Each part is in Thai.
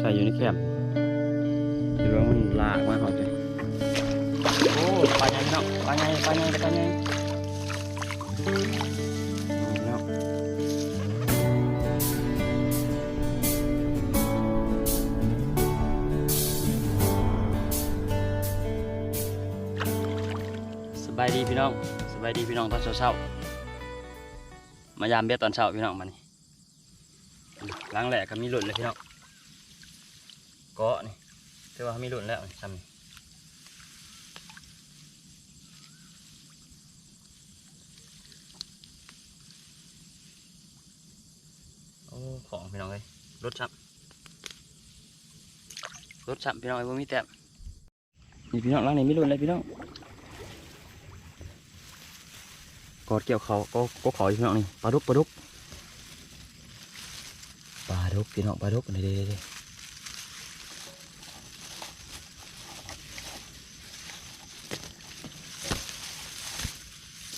ใส่อยู่ในแคมเดี๋ยวมันลากมาหอดเลยโอ้ปลาใหญ่พี่น้องปลาใหญ่ปลาใหญ่ปลาใหญ่พี่น้องสบายดีพี่น้องสบายดีพี่น้องตอนเช้าๆมายามเบ็ดตอนเช้าพี่น้องมานี่ล้างแหลกก็มีหลุดเลยพี่น้อง เกาะนี่ถือว่ามีหลุดแล้วนี่ซ้ำนี่โอ้ของพี่น้องเลยรถชับรถชับพี่น้องไอ้พวกมีแต้มนี่พี่น้องล้างนี่มีหลุดเลยพี่น้องกอดเกี่ยวเขาก็ก็ขอพี่น้องนี่ปลาดุกปลาดุกปลาดุกพี่น้องปลาดุกนี่เด้ๆเกี่ยว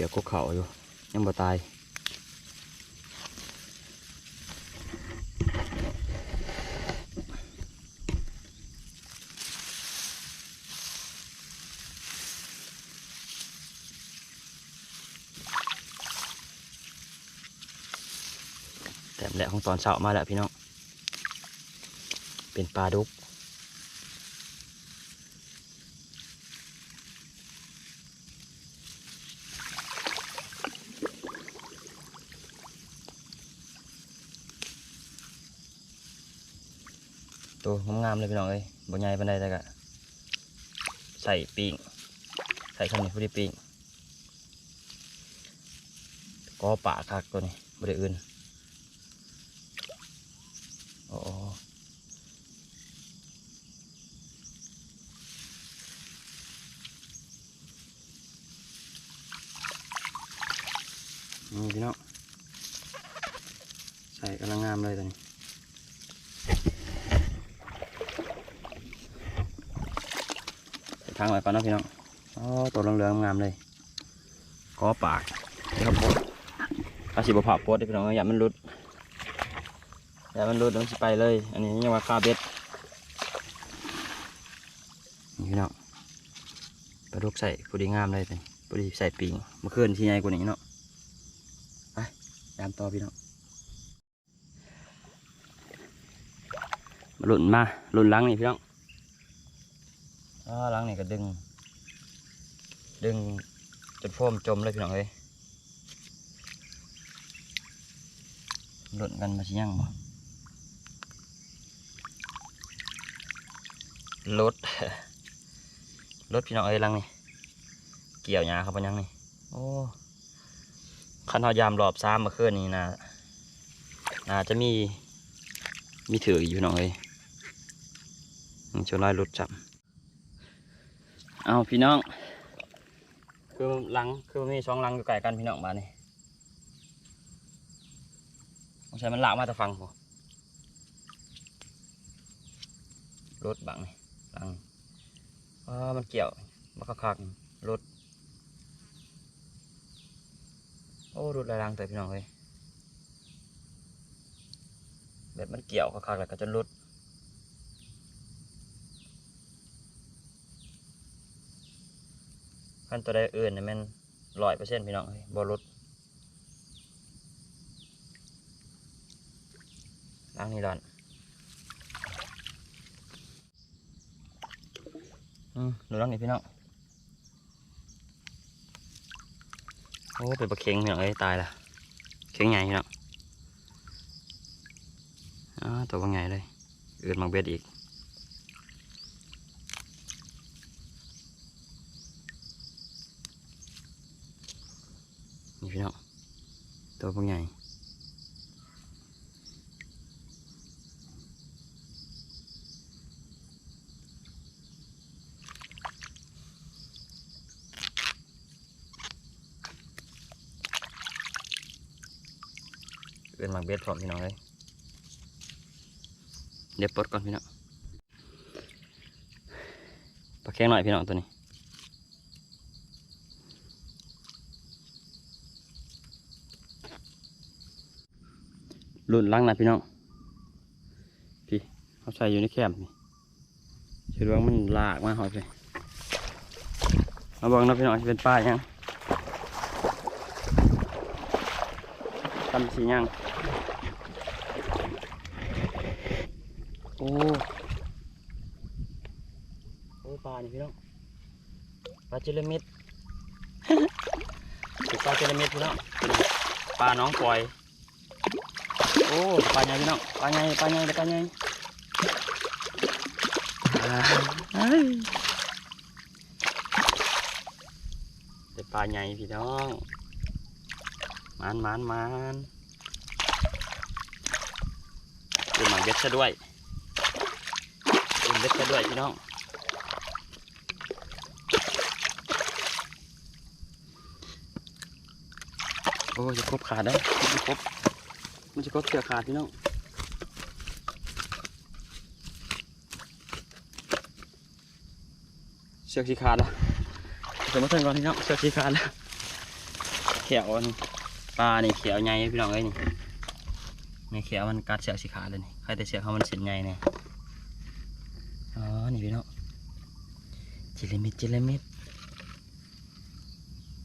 ียก็เขาอยู่ ยังบ่ตายแต่แหละของตอนเช้ามาแล้วพี่น้อง เป็นปลาดุก ตัวงามๆเลยพี่น้องเอ้ยบนใหญ่ปานใดแต่ก็ใส่ปีงใส่ข้าวเหนียวพอดีปีงก็ป่าคักตัวนี้บริอื่นโอ้นี่พี่น้องใส่กำลังงามเลยตัวนี้ ส่ทางไว้ก่อนเนาะพี่น้องอ๋อตัวเหลืองๆงามเลยก็ปากนี่ครับผมอาชีพผ่าโพดเด้อพี่น้องอย่ามันหลุดอย่ามันรุดมันสิไปเลย อันนี้ยังว่าคาเบ็ดนี่พี่น้องปลาดุกใส่พอดีงามเลยเลยพอดีใส่ปิงเมื่อคืนที่ใหญ่กว่านี้เนาะไปยามต่อพี่น้องมาหล่นมาหล่นหลังนี่พี่น้อง อ๋อหลังนี่ก็ดึง ดึงจนโฟมจมเลยพี่น้องเลยหล่นกันมาชิยังบ่รถรถพี่น้องเอ้ยลังนี่เกี่ยวหยาครับปะยังนี่โอ้คันเฮายามรอบซ้ำมาเมื่อนนี้นะน่าจะมีมีถืออยู่พี่น้องเอ้ยนี่ชวนลอยรถจับ เอาพี่น้อง คือลังคือมีช่องลังอยู่ไกลกันพี่น้องบ้านนี่ไม่ใช่มันลากมาแต่ฟังผมรถบังนี่ตังอ่ามันเกี่ยวมาคักๆรถโอ้รถลายลังแต่พี่น้องเฮ้ยแบบมันเกี่ยวคักๆแล้วก็จนรุด ขั้นตัวใดอื่นเนี่ยมันร้อยเปอร์เซ็นต์พี่น้องเฮ้ยบอรุดล้างนี่ดอนอืมดูน้องนี่พี่น้องโอ้เป็นปลาเค็งพี่น้องเอ้ยตายละเค็งใหญ่พี่น้องอ๋อตัวว่าไงเลยอือดมังเบ็ดอีก นี่พี่น้องตัวพวกใหญ่เอือดมังเบ็ดพร้อมพี่น้องเลยเดี๋ยวปลดก่อนพี่น้องปลาแข้งหน่อยพี่น้องตัวนี้ รุ่นลังนะพี่น้อง พี่เขาใส่อยู่ในแคมป์นี่คิดว่ามันลากมาหอยไปมาบอกนะพี่น้องเป็นป้ายังทำสียังโอ้โอ้ปลานี่พี่น้องปลาเจลามิดเป็นปลาเจลามิดพี่น้องปลาน้องปล่อย โอ้ปลาใหญ่พี่น้องปลาใหญ่ปลาใหญ่ปลาใหญ่อ่าเฮ้ยเป็นปลาใหญ่พี่น้องมานมานมานเป็นหมาเบ็ดซะด้วยเป็นเบ็ดซะด้วยพี่น้องโอ้จะครบขาดได้มันจะครบ มันจะครบเสือขาดพี่น้องเสือกสีขาดละเดี๋ยวมาเทิงก่อนพี่น้องเสือกสีขาดละเขียวนี่ปลานี่เขียวใหญ่พี่น้องเอ้ยนี่ในเขียวมันกัดเสือกสีขาดเลยนี่ใครแต่เสือกเขามันเส้นใหญ่เนี่ยอ๋อนี่พี่น้องจิเลมิดจิเลมิด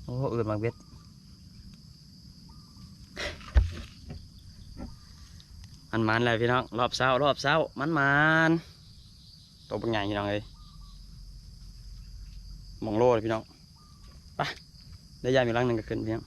โอ้อื่นมากเบ็ด มันมันเลยพี่น้องรอบเช้ารอบเช้ามันมันตัวเป็นไงพี่น้องเอ้ยมองโลเลยพี่น้องไปได้ยายมีรังหนึ่งก็ขึ้นพี่น้อง